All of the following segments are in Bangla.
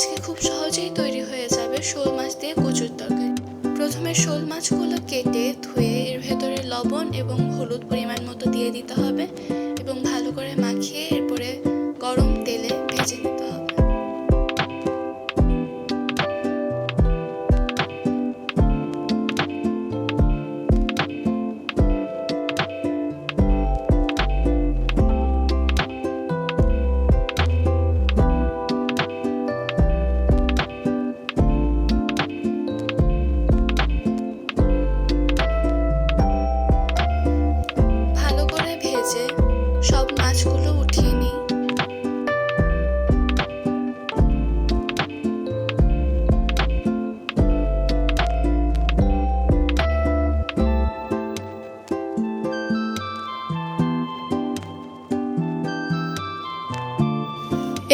আজকে খুব সহজেই তৈরি হয়ে যাবে শোল মাছ দিয়ে কচুর তরকারি। প্রথমে শোল মাছগুলো কেটে ধুয়ে এর ভেতরে লবণ এবং হলুদ পরিমাণ মতো দিয়ে দিতে হবে।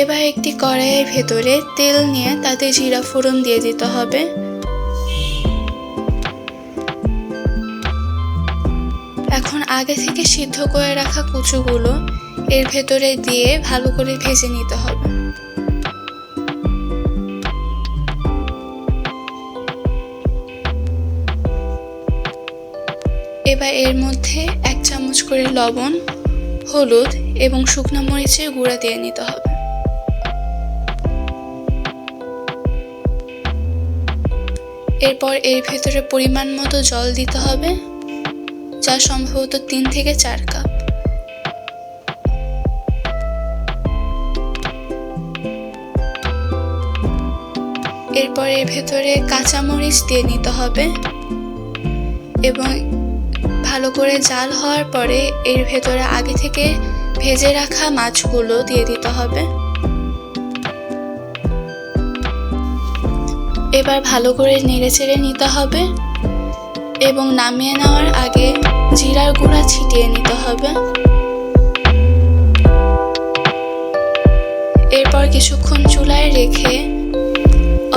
এবার একটি কড়াইয়ের ভেতরে তেল নিয়ে তাতে জিরা ফোড়ন দিয়ে দিতে হবে। এখন আগে থেকে সিদ্ধ করে রাখা কুচুগুলো এর ভেতরে দিয়ে ভালো করে ভেজে নিতে হবে। এবার এর মধ্যে এক চামচ করে লবণ, হলুদ এবং শুকনো মরিচের গুঁড়া দিয়ে নিতে হবে। এরপর এর ভেতরে পরিমাণ মতো জল দিতে হবে, যা সম্ভবত তিন থেকে চার কাপ। এরপর এর ভেতরে কাঁচামরিচ দিয়ে নিতে হবে এবং ভালো করে জাল হওয়ার পরে এর ভেতরে আগে থেকে ভেজে রাখা মাছগুলো দিয়ে দিতে হবে। এবার ভালো করে নেড়েচেড়ে নিতে হবে এবং নামিয়ে নেওয়ার আগে জিরার গুঁড়া ছিটিয়ে নিতে হবে। এরপর কিছুক্ষণ চুলায় রেখে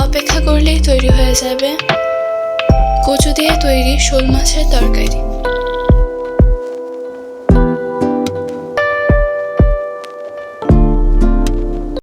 অপেক্ষা করলেই তৈরি হয়ে যাবে কচু দিয়ে তৈরি শোল মাছের তরকারি।